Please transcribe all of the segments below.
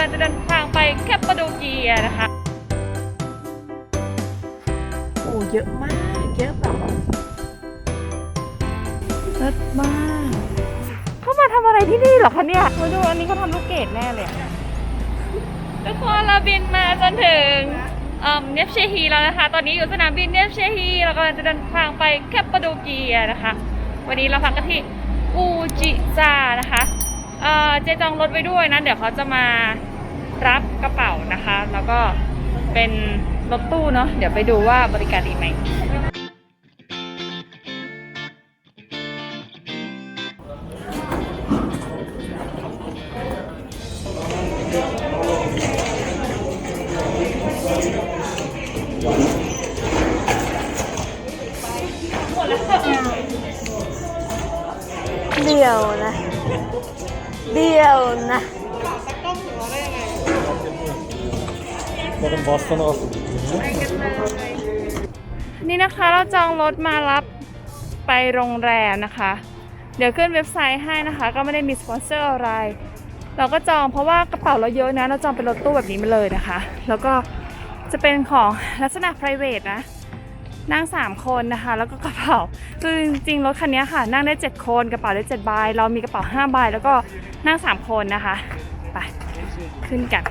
ลังจะเดินทางไปแคปปาโดเกียนะคะ โอ้เยอะมาก เยอะแบบเลิศมากเขามาทำอะไรที่นี่เหรอคะเนี่ยมาดูอันนี้เขาทำลูกเกดแน่เลยอะทุกคนเราบินมาจนถึงเอ่อเนฟเชฮีแล้วนะคะ ตอนนี้อยู่สนามบินเนฟเชฮีเรากำลังจะเดินทางไปแคปปาโดเกียนะคะ วันนี้เราพักกันที่อูจิจานะคะ เอ่อเจจองรถไว้ด้วยนะ เดี๋ยวเขาจะมา รับกระเป๋านะคะ แล้วก็เป็นรถตู้เนาะเดี๋ยวไปดูว่าบริการดีไหมเดียวนะ เดียวนะ Bakın bastana bak. นี่นะคะเราจองรถมารับไปโรงแรมนะคะ เดี๋ยวขึ้นเว็บไซต์ให้นะคะ ก็ไม่ได้มีสปอนเซอร์อะไร เราก็จองเพราะว่ากระเป๋าเราเยอะนะ เราจองเป็นรถตู้แบบนี้มาเลยนะคะ แล้วก็จะเป็นของลักษณะ private นะ นั่ง 3 คนนะคะ แล้วก็กระเป๋าคือจริงๆรถคันนี้ค่ะ นั่งได้ 7 คนกระเป๋าได้7ใบเรามีกระเป๋า5ใบแล้วก็นั่ง 3 คนนะคะไปขึ้นกัน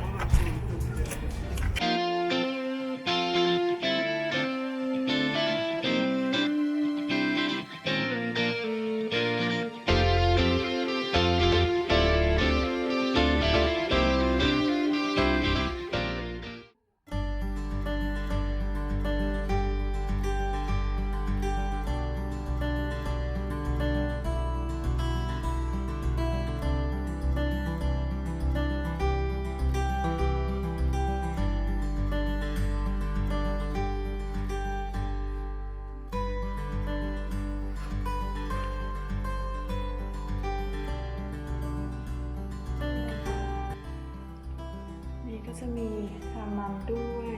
จะมีฮามัมด้วย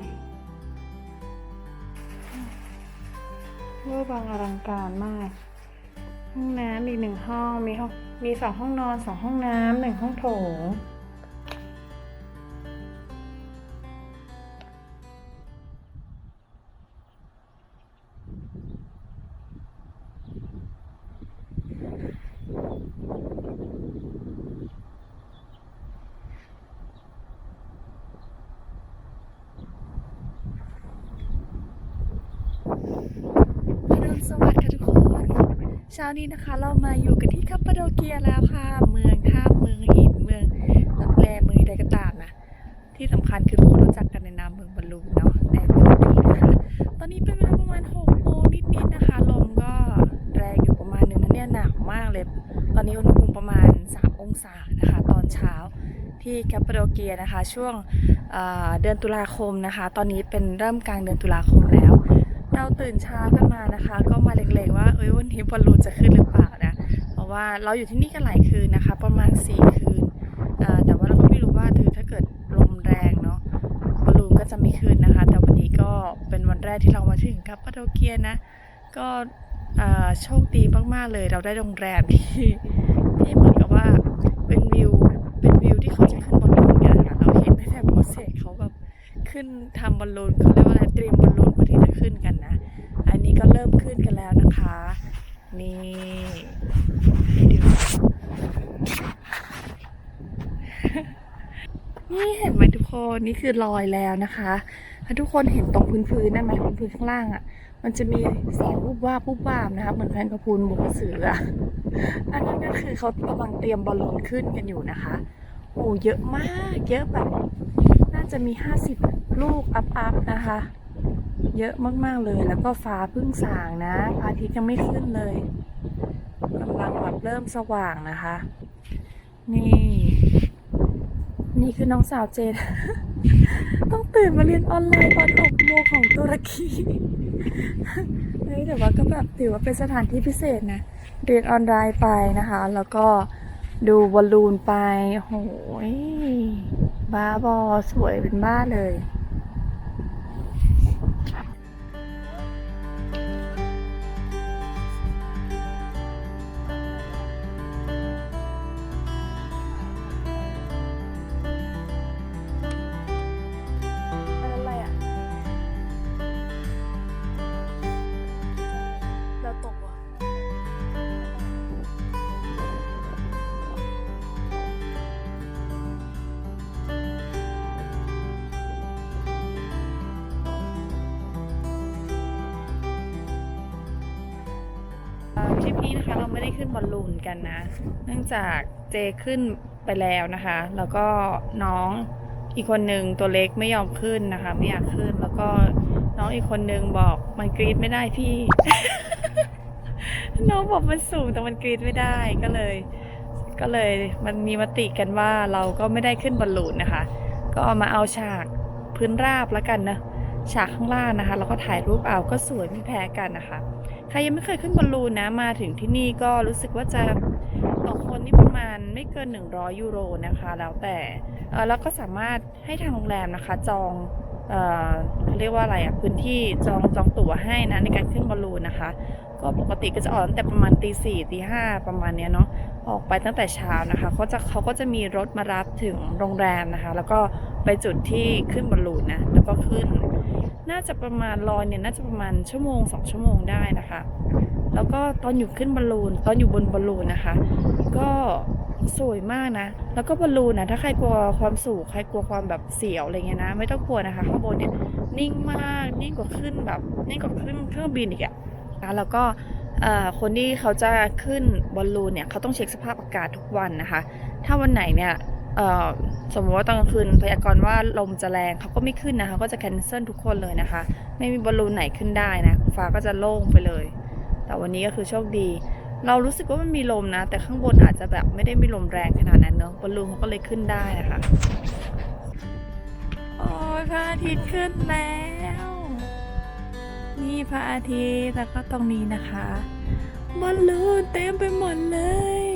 เวอร์บางอลังการมาก ห้องน้ำอีกหนึ่งห้อง มีห้อง มีสองห้องนอนสองห้องน้ำหนึ่งห้องโถง ช้านี้นะคะ เรามาอยู่กันที่คัปาโดเกียแล้วค่ะ เมืองท่าเมืองหินเมืองลับแลเมืองใดก็ตามนะ ที่สำคัญคือทุกคนรู้จักกันในนามเมืองบอลลูนเนาะในพื้นที่นะคะ ตอนนี้เป็นเวลาประมาณ6โมงนิดๆนะคะ ลมก็แรงอยู่ประมาณหนึงนะเนี่ยหนาวมากเลย ตอนนี้อุณหภูมิประมาณ 3 องศานะคะ ตอนเช้าที่แคปปโดเกียนะคะ ช่วงเเดือนตุลาคมนะคะ ตอนนี้เป็นเริ่มกลางเดือนตุลาคมแล้ว เราตื่นเช้ากันมานะคะ ก็มาเล็งๆว่าเอ้ยวันนี้บอลลูนจะขึ้นหรือเปล่านะเพราะว่าเราอยู่ที่นี่กันหลายคืนนะคะ ประมาณ 4 คืนแต่ว่าเราก็ไม่รู้ว่าถือถ้าเกิดลมแรงเนาะบอลลูนก็จะไม่ขึ้นนะคะ แต่วันนี้ก็เป็นวันแรกที่เรามาถึงครับปาโดเกียนะก็อ่าโชคดีมากๆเลย เราได้โรงแรมที่ที่เหมือนกับว่าเป็นวิว ขึ้นทำบอลลูนเขาเรียกว่าอะไรเตรียมบอลลูนเพื่อที่จะขึ้นกันนะ อันนี้ก็เริ่มขึ้นกันแล้วนะคะ นี่นี่เห็นไหมทุกคนนี่คือลอยแล้วนะคะถ้าทุกคนเห็นตรงพื้นๆนั่นไหมพื้นๆข้างล่างอะ่ะ มันจะมีแสงวูบวาบวูบวาบนะคะ เหมือนแฟนกระพูนบนกระสืออะอันนั้นก็คือเขากำลังเตรียมบอลลูนขึ้นกันอยู่นะคะ โอ้เยอะมาก เยอะแบบ จะมี 50 ลูกอัพๆนะคะ เยอะมาก ๆ เลย แล้วก็ฟ้าเพิ่งสางนะพระอาทิตย์ยังไม่ขึ้นเลยกำลังแบบเริ่มสว่างนะคะ นี่ นี่คือน้องสาวเจน ต้องตื่นมาเรียนออนไลน์ตอน6โมงของตุรกีเฮ้ยแต่ว่าก็แบบถือว่าเป็นสถานที่พิเศษนะ เรียนออนไลน์ไปนะคะ แล้วก็ดูบอลลูนไปโหย บ้าบอสวยเป็นบ้าเลย ทริปนี้นะคะเราไม่ได้ขึ้นบอลลูนกันนะ เนื่องจากเจขึ้นไปแล้วนะคะ แล้วก็น้องอีกคนหนึ่งตัวเล็กไม่ยอมขึ้นนะคะ ไม่อยากขึ้นแล้วก็น้องอีกคนหนึ่งบอกมันกรีดไม่ได้พี่ น้องบอกมันสูงแต่มันกรีดไม่ได้ก็เลย ก็เลยมันมีมติกันว่าเราก็ไม่ได้ขึ้นบอลลูนนะคะ ก็มาเอาฉากพื้นราบแล้วกันนะ ฉากข้างล่างนะคะ แล้วก็ถ่ายรูปเอาก็สวยไม่แพ้กันนะคะ ใครยังไม่เคยขึ้นบอลลูนนะ มาถึงที่นี่ก็รู้สึกว่าจะต่อคนนี่ประมาณไม่เกิน 100 ยูโรนะคะ แล้วแต่แล้วก็สามารถให้ทางโรงแรมนะคะ จอง เเขาเรียกว่าอะไรอะพื้นที่จองจองตั๋วให้นะในการขึ้นบอลลูนนะคะ ก็ปกติก็จะออกตั้งแต่ประมาณตีสี่ตีห้าประมาณเนี้ยเนาะออกไปตั้งแต่เช้านะคะเขาจะเขาก็จะมีรถมารับถึงโรงแรมนะคะ แล้วก็ไปจุดที่ขึ้นบอลลูนนะแล้วก็ขึ้น น่าจะประมาณลอยเนี่ยน่าจะประมาณชั่วโมงสองชั่วโมงได้นะคะ แล้วก็ตอนอยู่ขึ้นบอลลูน ตอนอยู่บนบอลลูนนะคะ ก็สวยมากนะ แล้วก็บอลลูนนะถ้าใครกลัวความสูง ใครกลัวความแบบเสียวอะไรเงี้ยนะ ไม่ต้องกลัวนะคะข้างบนเนี่ยนิ่งมาก นิ่งกว่าขึ้นแบบ นิ่งกว่าขึ้นเครื่องบินอีกอะนะแล้วก็คนที่เขาจะขึ้นบอลลูนเนี่ยเขาต้องเช็คสภาพอากาศทุกวันนะคะ ถ้าวันไหนเนี่ยสมมติว่าตอนกลางคืนพยากรณ์ว่าลมจะแรงเขาก็ไม่ขึ้นนะคะ ก็จะแคนเซิลทุกคนเลยนะคะ ไม่มีบอลลูนไหนขึ้นได้นะฟ้าก็จะโล่งไปเลย แต่วันนี้ก็คือโชคดี เรารู้สึกว่ามันมีลมนะ แต่ข้างบนอาจจะแบบไม่ได้มีลมแรงขนาดนั้นเนอะบอลลูนเขาก็เลยขึ้นได้นะคะโอ้ยพระอาทิตย์ขึ้นแล้ว นี่พระอาทิตย์แล้วก็ตรงนี้นะคะบอลลูนเต็มไปหมดเลย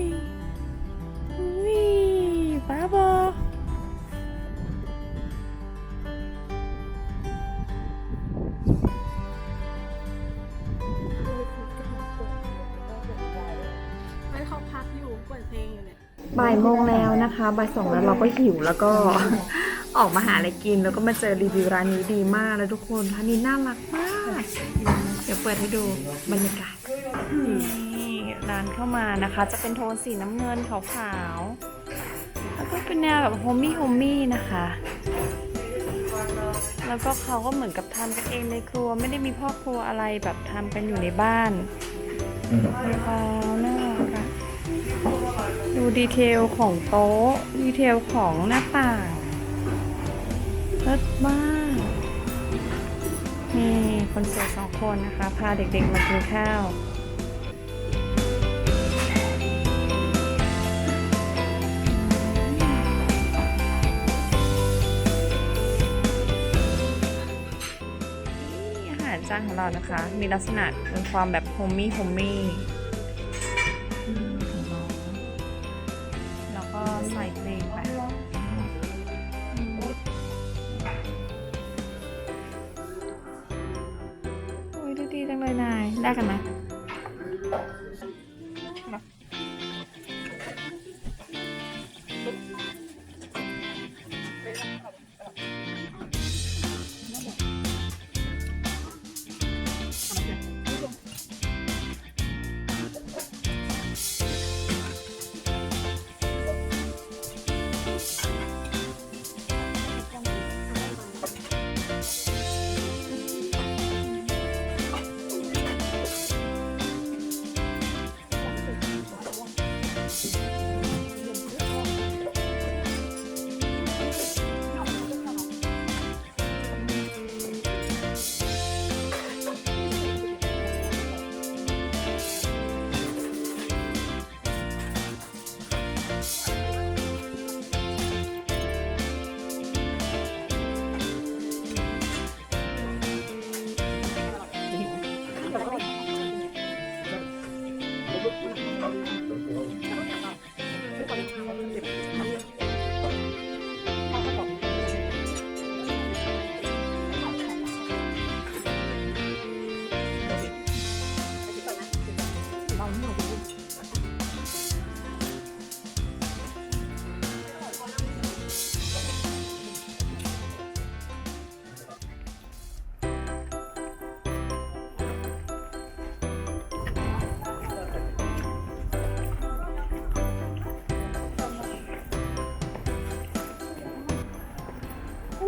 ายโมงแล้วนะคะบ่ายสองแล้วเราก็หิวแล้วก็ออกมาหาอะไรกิน แล้วก็มาเจอรีวิวร้านนี้ดีมากแล้วทุกคนร้านนี้น่ารักมาก เดี๋ยวเปิดให้ดูบรรยากาศนี่ร้านเข้ามานะคะ จะเป็นโทนสีน้ำเงินขาวๆแล้วก็เป็นแนวแบบโฮมี่โฮมี่นะคะ แล้วก็เขาก็เหมือนกับทำกันเองในครัว ไม่ได้มีพ่อครัวอะไรแบบทำกันอยู่ในบ้านว้าวน่ารักอะ ดูดีเทลของโต๊ะ ดีเทลของหน้าต่างเลิศมากนี่คนสวยสองคนนะคะ พาเด็กๆมากินข้าวนี่อาหารจานของเรานะคะ มีลักษณะเป็นความแบบโฮมมี่โฮมี่ ส่เพลงไปโอ้ยดูดีจังเลยนาย ได้กันไหม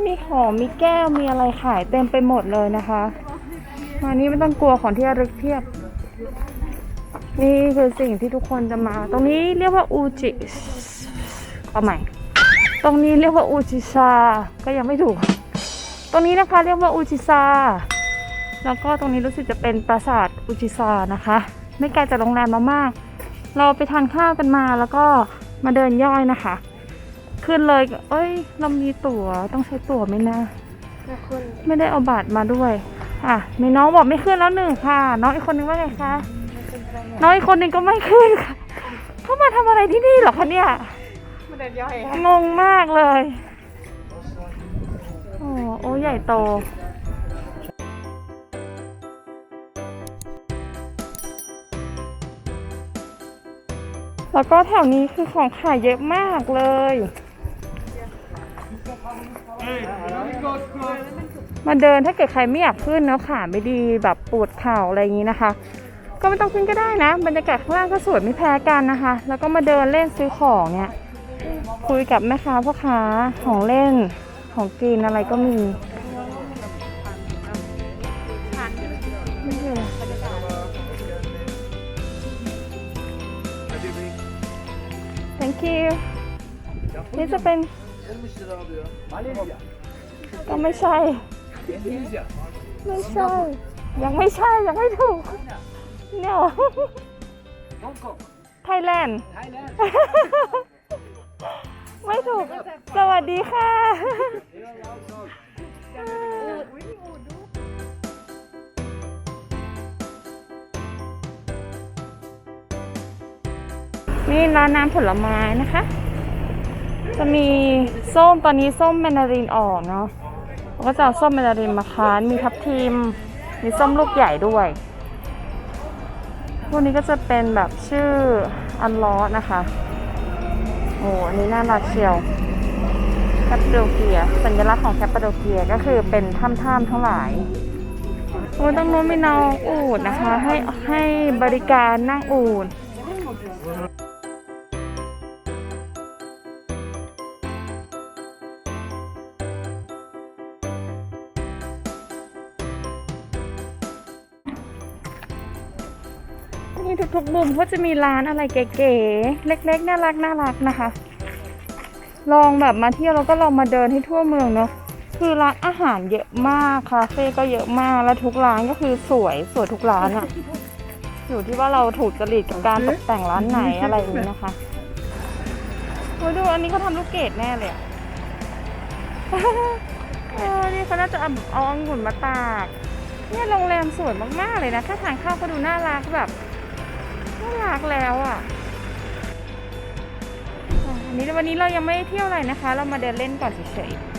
มีหอมมีแก้วมีอะไรขายเต็มไปหมดเลยนะคะมานี้ไม่ต้องกลัวของที่ระลึกเทียบ นี่คือสิ่งที่ทุกคนจะมา ตรงนี้เรียกว่าอูจิเอาใหม่ ตรงนี้เรียกว่าอูจิซาก็ยังไม่ถูก ตรงนี้นะคะเรียกว่าอูจิซาแล้วก็ตรงนี้รู้สึกจะเป็นปราสาทอูจิซานะคะ ไม่ไกลจากโรงแรมเรามาก เราไปทานข้าวกันมาแล้วก็มาเดินย่อยนะคะ ขึ้นเลยก็เอ้ย เรามีตั๋ว ต้องใช้ตั๋วไหมนะนะคุณไม่ได้เอาบัตรมาด้วย อะ มีน้องบอกไม่ขึ้นแล้วหนึ่งค่ะ น้องอีกคนนึงว่าไงคะ น้องอีกคนนึงก็ไม่ขึ้นค่ะ เขามาทำอะไรที่นี่เหรอคะเนี่ยมาเดินย่อยงงมากเลย โอ้โอ้ใหญ่โตแล้วก็แถวนี้คือของขายเยอะมากเลย มาเดินถ้าเกิดใครไม่อยากขึ้นแล้วขาไม่ดีแบบปวดเข่าอะไรอย่างนี้นะคะ ก็ไม่ต้องขึ้นก็ได้นะบรรยากาศข้างล่างก็สวยไม่แพ้กันนะคะ แล้วก็มาเดินเล่นซื้อของเนี่ยคุยกับแม่ค้าพ่อค้าของเล่นของกินอะไรก็มีนี่คืออะไร thank you นี่ จะเป็นก็ไม่ใช่ไม่ใช่ ยังไม่ใช่ ยังไม่ถูก no ไทยแลนด์ไม่ถูก สวัสดีค่ะนี่ร้านน้ำผลไม้นะคะ จะมีส้มตอนนี้ส้มแมนดารินออกเนาะแล้วก็จะเอาส้มแมนดารินมาคั้นมีทับทิม มีส้มลูกใหญ่ด้วย พวกนี้ก็จะเป็นแบบชื่ออันลอนะคะ โอ้อันนี้น่ารักเชียวแคปโดเกีย สัญลักษณ์ของแคปโดเกียก็คือเป็นถ้ำๆทั้งหลายโอ้ยตรงโน้นมีน้องอูดนะคะ ให้ให้บริการนั่งอูด มุมก็จะมีร้านอะไรเก๋ๆ เล็กๆ น่ารักน่ารักนะคะ ลองแบบมาเที่ยวแล้วก็ลองมาเดินให้ทั่วเมืองเนาะ คือร้านอาหารเยอะมาก คาเฟ่ก็เยอะมาก แล้วทุกร้านก็คือสวยสวยทุกร้านอะอยู่ที่ว่าเราถูกจริตกับการตกแต่งร้านไหนอะไรอย่างนี้นะคะโอ้ดูอันนี้เขาทำลูกเกดแน่เลยเออนี่เขาน่าจะเอาองุ่นมาตาก เนี่ยโรงแรมสวยมากๆเลยนะแค่ทางเข้าก็ดูน่ารักแบบ น่ารักแล้วอะอันนี้วันนี้เรายังไม่ได้เที่ยวอะไรนะคะ เรามาเดินเล่นก่อนเฉยๆ